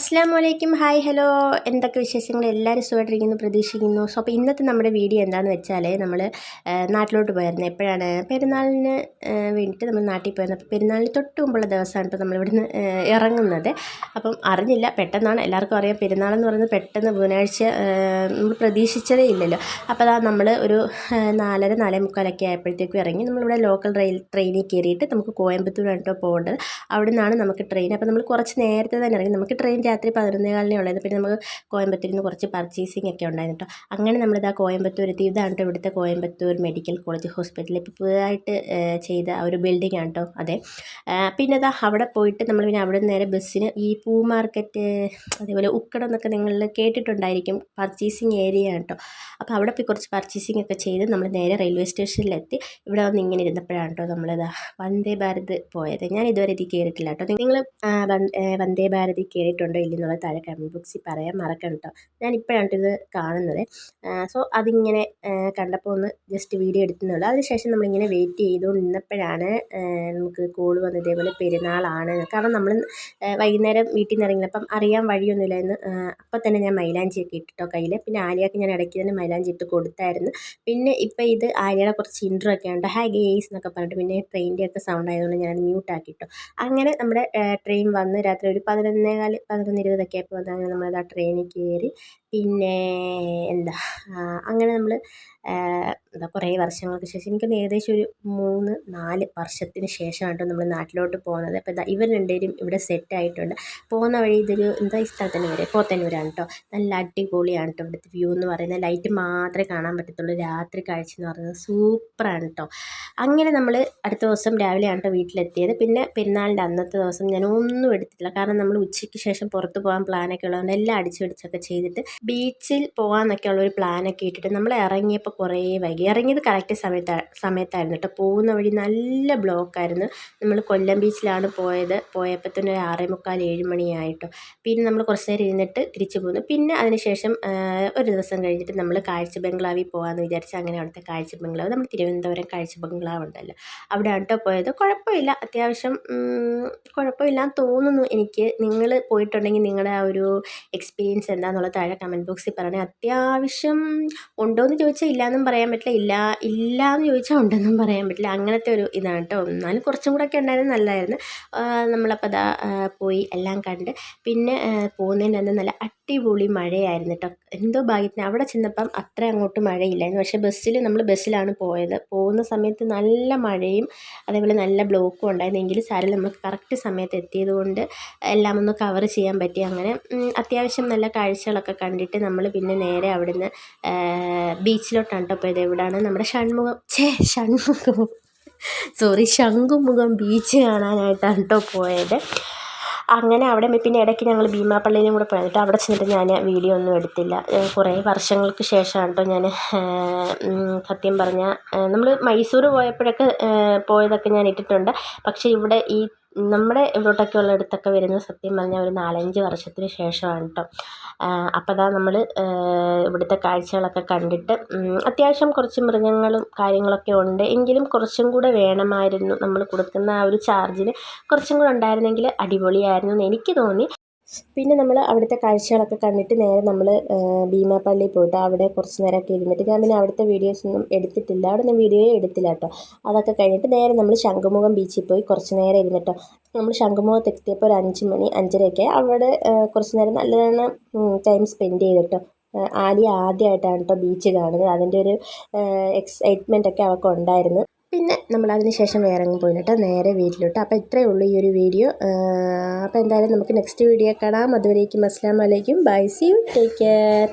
അസ്സാം വലൈക്കും hi hello എന്തൊക്കെ വിശേഷങ്ങൾ? എല്ലാവരും സുഖമായിട്ടിരിക്കുന്നു പ്രതീക്ഷിക്കുന്നു. സോ അപ്പോൾ ഇന്നത്തെ നമ്മുടെ വീഡിയോ എന്താണെന്ന് വെച്ചാൽ നമ്മൾ നാട്ടിലോട്ട് പോയിരുന്നു എപ്പോഴാണ്? പെരുന്നാളിന് വേണ്ടിയിട്ട് നമ്മൾ നാട്ടിൽ പോയിരുന്നത് അപ്പോൾ പെരുന്നാളിന് തൊട്ട് മുമ്പുള്ള ദിവസമാണ് ഇപ്പോൾ നമ്മളിവിടുന്ന് ഇറങ്ങുന്നത്. അപ്പം അറിഞ്ഞില്ല പെട്ടെന്നാണ്. എല്ലാവർക്കും അറിയാം പെരുന്നാളെന്ന് പറയുന്നത് പെട്ടെന്ന് ബുധനാഴ്ച നമ്മൾ പ്രതീക്ഷിച്ചതേ ഇല്ലല്ലോ. അപ്പോൾ അതാ നമ്മൾ ഒരു നാലര നാലേ മുക്കാലൊക്കെ ആയപ്പോഴത്തേക്കും ഇറങ്ങി നമ്മളിവിടെ ലോക്കൽ റെയിൽ ട്രെയിനിൽ കയറിയിട്ട് നമുക്ക് കോയമ്പത്തൂരാണ് കേട്ടോ പോകേണ്ടത്. അവിടെ നിന്നാണ് നമുക്ക് ട്രെയിൻ അപ്പോൾ നമ്മൾ കുറച്ച് നേരത്തെ തന്നെ ഇറങ്ങി. നമുക്ക് ട്രെയിൻ രാത്രി പതിനൊന്നേകാലിനേ ഉള്ളത് പിന്നെ നമുക്ക് കോയമ്പത്തൂരിൽ നിന്ന് കുറച്ച് പർച്ചേസിങ് ഒക്കെ ഉണ്ടായിരുന്നു കേട്ടോ അങ്ങനെ നമ്മളിതാ കോയമ്പത്തൂർ എത്തി. ഇതാണ് കേട്ടോ ഇവിടുത്തെ കോയമ്പത്തൂർ മെഡിക്കൽ കോളേജ് ഹോസ്പിറ്റൽ ഇപ്പോൾ പുതുതായിട്ട് ചെയ്ത ആ ഒരു ബിൽഡിംഗ് ആണ് കേട്ടോ അതെ. പിന്നെ ഇതാ അവിടെ പോയിട്ട് നമ്മൾ പിന്നെ അവിടെ നേരെ ബസ്സിന് ഈ പൂ മാർക്കറ്റ് അതേപോലെ ഉക്കടം എന്നൊക്കെ നിങ്ങൾ കേട്ടിട്ടുണ്ടായിരിക്കും പർച്ചേസിങ് ഏരിയ ആണ് കേട്ടോ അപ്പോൾ അവിടെ പോയി കുറച്ച് പർച്ചേസിങ് ഒക്കെ ചെയ്ത് നമ്മൾ നേരെ റെയിൽവേ സ്റ്റേഷനിലെത്തി ഇവിടെ വന്ന് ഇങ്ങനെ ഇരുന്നപ്പോഴാണ് കേട്ടോ നമ്മളിതാ വന്ദേ ഭാരത് പോയത്. ഞാൻ ഇതുവരെ ഇത് കയറിയിട്ടില്ല കേട്ടോ നിങ്ങൾ വന്ദേ ഭാരതിൽ കയറിയിട്ടുണ്ടോ ഇല്ലെന്നുള്ളത് താഴെ കമന്റ് ബോക്സിൽ പറയാൻ മറക്കണം കേട്ടോ ഞാൻ ഇപ്പോഴാണ് ഇത് കാണുന്നത്. സോ അതിങ്ങനെ കണ്ടപ്പോൾ ഒന്ന് ജസ്റ്റ് വീഡിയോ എടുത്തുന്നുള്ളൂ അതിനുശേഷം നമ്മളിങ്ങനെ വെയിറ്റ് ചെയ്തുകൊണ്ടിരുന്നപ്പോഴാണ് നമുക്ക് കോൾ വന്നത് ഇതേപോലെ പെരുന്നാളാണ്. കാരണം നമ്മൾ വൈകുന്നേരം വീട്ടിൽ നിന്ന് ഇറങ്ങിയപ്പം അറിയാൻ വഴിയൊന്നുമില്ലായിരുന്നു അപ്പം തന്നെ ഞാൻ മൈലാഞ്ചിയൊക്കെ ഇട്ടിട്ടോ കയ്യിൽ പിന്നെ ആലിയാക്ക് ഞാൻ ഇടയ്ക്ക് തന്നെ മൈലാഞ്ചി ഇട്ട് കൊടുത്തായിരുന്നു. പിന്നെ ഇപ്പം ഇത് ആര്യയുടെ കുറച്ച് ഇൻട്രോ ഒക്കെ ഉണ്ട്. ഹായ് ഗേസ് എന്നൊക്കെ പറഞ്ഞിട്ട് പിന്നെ ട്രെയിന്റെ ഒക്കെ സൗണ്ട് ആയതുകൊണ്ട് ഞാൻ മ്യൂട്ട് ആക്കിട്ടോ. അങ്ങനെ നമ്മുടെ ട്രെയിൻ വന്ന് രാത്രി ഒരു പതിനൊന്നേകാൽ പതിനൊന്ന് ഇരുപതൊക്കെ ആയപ്പോൾ വന്ന് അങ്ങനെ ആ ട്രെയിനിൽ കയറി പിന്നെ എന്താ അങ്ങനെ നമ്മൾ എന്താ കുറേ വർഷങ്ങൾക്ക് ശേഷം എനിക്ക് ഏകദേശം ഒരു മൂന്ന് നാല് വർഷത്തിന് ശേഷമാണ് നമ്മൾ നാട്ടിലോട്ട് പോകുന്നത് അപ്പോൾ ഇതാ ഇവർ രണ്ടുപേരും ഇവിടെ സെറ്റ് ആയിട്ടുണ്ട്. പോകുന്ന വഴി ഇതൊരു എന്താ ഈ സ്ഥലത്തിന്റെ പേര് പോത്തന്നൂരാണ് കേട്ടോ നല്ല അടിപൊളിയാണ് കേട്ടോ ഇവിടുത്തെ വ്യൂ എന്ന് പറയുന്നത്. ലൈറ്റ് മാത്രമേ കാണാൻ പറ്റത്തുള്ളൂ. രാത്രി കാഴ്ച എന്ന് പറയുന്നത് സൂപ്പറാണ് കേട്ടോ അങ്ങനെ നമ്മൾ അടുത്ത ദിവസം രാവിലെയാണ് കേട്ടോ വീട്ടിലെത്തിയത്. പിന്നെ പെരുന്നാളിന്റെ അന്നത്തെ ദിവസം ഞാൻ ഒന്നും എടുത്തിട്ടില്ല. കാരണം നമ്മൾ ഉച്ചയ്ക്ക് ശേഷം പുറത്ത് പോകാൻ പ്ലാനൊക്കെ ഉള്ളതുകൊണ്ട് എല്ലാം അടിച്ചു പിടിച്ചൊക്കെ ചെയ്തിട്ട് ബീച്ചിൽ പോകാമെന്നൊക്കെ ഉള്ള ഒരു പ്ലാനൊക്കെ ഇട്ടിട്ട് നമ്മൾ ഇറങ്ങിയപ്പോൾ കുറേ വൈകി. ഇറങ്ങിയത് കറക്റ്റ് സമയത്ത് സമയത്തായിരുന്നു കേട്ടോ. പോകുന്ന വഴി നല്ല ബ്ലോക്കായിരുന്നു. നമ്മൾ കൊല്ലം ബീച്ചിലാണ് പോയത്. പോയപ്പോൾ തന്നെ ഒരു ആറേ മുക്കാൽ ഏഴ് മണിയായിട്ടോ. പിന്നെ നമ്മൾ കുറച്ച് നേരം ഇരുന്നിട്ട് തിരിച്ചു പോന്നു. പിന്നെ അതിനുശേഷം ഒരു ദിവസം കഴിഞ്ഞിട്ട് നമ്മൾ കാഴ്ച ബംഗ്ലാവിൽ പോകാമെന്ന് വിചാരിച്ച് അങ്ങനെ അവിടുത്തെ കാഴ്ച ബംഗ്ലാവ്. നമ്മൾ തിരുവനന്തപുരം കാഴ്ച ബംഗ്ലാവ് ഉണ്ടല്ലോ. അവിടെയാണ് കേട്ടോ പോയത്. കുഴപ്പമില്ല. അത്യാവശ്യം കുഴപ്പമില്ലാന്ന് തോന്നുന്നു എനിക്ക്. നിങ്ങൾ പോയിട്ടുണ്ടെങ്കിൽ നിങ്ങളുടെ ആ ഒരു എക്സ്പീരിയൻസ് എന്താണെന്നുള്ളത് താഴെ കമന്റ് ബോക്സിൽ പറയണേ അത്യാവശ്യം ഉണ്ടോ എന്ന് ചോദിച്ചാൽ ഇല്ലയെന്നും പറയാൻ പറ്റില്ല ഇല്ല ഇല്ല എന്ന് ചോദിച്ചാൽ ഉണ്ടെന്നും പറയാൻ പറ്റില്ല. അങ്ങനത്തെ ഒരു ഇതാണ് കേട്ടോ എന്നാലും കുറച്ചും കൂടെ ഒക്കെ ഉണ്ടായിരുന്നു നല്ലതായിരുന്നു. നമ്മളപ്പോൾ അതാ പോയി എല്ലാം കണ്ട്. പിന്നെ പോകുന്നതിന്റെ അന്ന് നല്ല അടിപൊളി മഴയായിരുന്നു കേട്ടോ എന്തോ ഭാഗ്യത്തിന് അവിടെ ചെന്നപ്പം അത്ര അങ്ങോട്ട് മഴയില്ലായിരുന്നു. പക്ഷേ ബസ്സിൽ നമ്മൾ ബസ്സിലാണ് പോയത്. പോകുന്ന സമയത്ത് നല്ല മഴയും അതേപോലെ നല്ല ബ്ലോക്കും ഉണ്ടായിരുന്നു. എങ്കിലും സാരമില്ല നമ്മൾ കറക്റ്റ് സമയത്ത് എത്തിയത് കൊണ്ട് എല്ലാം ഒന്ന് കവർ ചെയ്യാൻ പറ്റി. അങ്ങനെ അത്യാവശ്യം നല്ല കാഴ്ചകളൊക്കെ കണ്ടിട്ട് നമ്മൾ പിന്നെ നേരെ അവിടുന്ന് ബീച്ചിലോട്ടാണ് കേട്ടോ പോയത്. എവിടെയാണ് നമ്മുടെ ഷൺമുഖം. ഛേ ഷൺമുഖം. സോറി ശംഖുമുഖം ബീച്ച് കാണാനായിട്ടാണ് കേട്ടോ പോയത്. അങ്ങനെ അവിടെ പിന്നെ ഇടയ്ക്ക് ഞങ്ങൾ ഭീമാപ്പള്ളിയിലും കൂടെ പോയത് കേട്ടോ അവിടെ ചെന്നിട്ട് ഞാൻ വീഡിയോ ഒന്നും എടുത്തില്ല. കുറേ വർഷങ്ങൾക്ക് ശേഷമാണ് കേട്ടോ ഞാൻ സത്യം പറഞ്ഞാൽ നമ്മൾ മൈസൂർ പോയപ്പോഴൊക്കെ പോയതൊക്കെ ഞാൻ ഇട്ടിട്ടുണ്ട്. പക്ഷേ ഇവിടെ ഈ നമ്മുടെ ഇവിടോട്ടൊക്കെ ഉള്ളിടത്തൊക്കെ വരുന്ന സത്യം പറഞ്ഞാൽ ഒരു നാലഞ്ച് വർഷത്തിന് ശേഷമാണ് കേട്ടോ. അപ്പം അതാ നമ്മൾ ഇവിടുത്തെ കാഴ്ചകളൊക്കെ കണ്ടിട്ട് അത്യാവശ്യം കുറച്ച് മൃഗങ്ങളും കാര്യങ്ങളൊക്കെ ഉണ്ട്. എങ്കിലും കുറച്ചും കൂടെ വേണമായിരുന്നു നമ്മൾ കൊടുക്കുന്ന ആ ഒരു ചാർജിന്. കുറച്ചും കൂടെ ഉണ്ടായിരുന്നെങ്കിൽ അടിപൊളിയായിരുന്നു എന്ന് എനിക്ക് തോന്നി. പിന്നെ നമ്മൾ അവിടുത്തെ കാഴ്ചകളൊക്കെ കണ്ടിട്ട് നേരെ നമ്മൾ ഭീമാപ്പള്ളി പോയിട്ട് അവിടെ കുറച്ച് നേരമൊക്കെ ഇരുന്നിട്ട് ഞാൻ പിന്നെ അവിടുത്തെ വീഡിയോസ് ഒന്നും എടുത്തിട്ടില്ല. അവിടെ നിന്ന് വീഡിയോയെ എടുത്തില്ല കേട്ടോ. അതൊക്കെ കഴിഞ്ഞിട്ട് നേരെ നമ്മൾ ശംഖുമുഖം ബീച്ചിൽ പോയി കുറച്ച് നേരം ഇരുന്നിട്ടോ. നമ്മൾ ശംഖുമുഖത്ത് എത്തിയപ്പോൾ ഒരു അഞ്ച് മണി അഞ്ചരയൊക്കെ അവിടെ കുറച്ച് നേരം നല്ലവണ്ണം ടൈം സ്പെൻഡ് ചെയ്തിട്ടോ. ആ, ആലി ആദ്യമായിട്ടാണ് കേട്ടോ ബീച്ച് കാണുന്നത്. അതിന്റെ ഒരു എക്സൈറ്റ്മെന്റ് ഒക്കെ അവൾക്ക് ഉണ്ടായിരുന്നു. പിന്നെ നമ്മൾ അതിന് ശേഷം വേറെ അങ്ങ് പോയിട്ട് നേരെ വീട്ടിലോട്ട്. അപ്പോൾ ഇത്രയേ ഉള്ളൂ ഈ ഒരു വീഡിയോ. അപ്പോൾ എന്തായാലും നമുക്ക് നെക്സ്റ്റ് വീഡിയോ കാണാം. അതുവരേക്കും അസ്സാം വലൈക്കും bye see you take care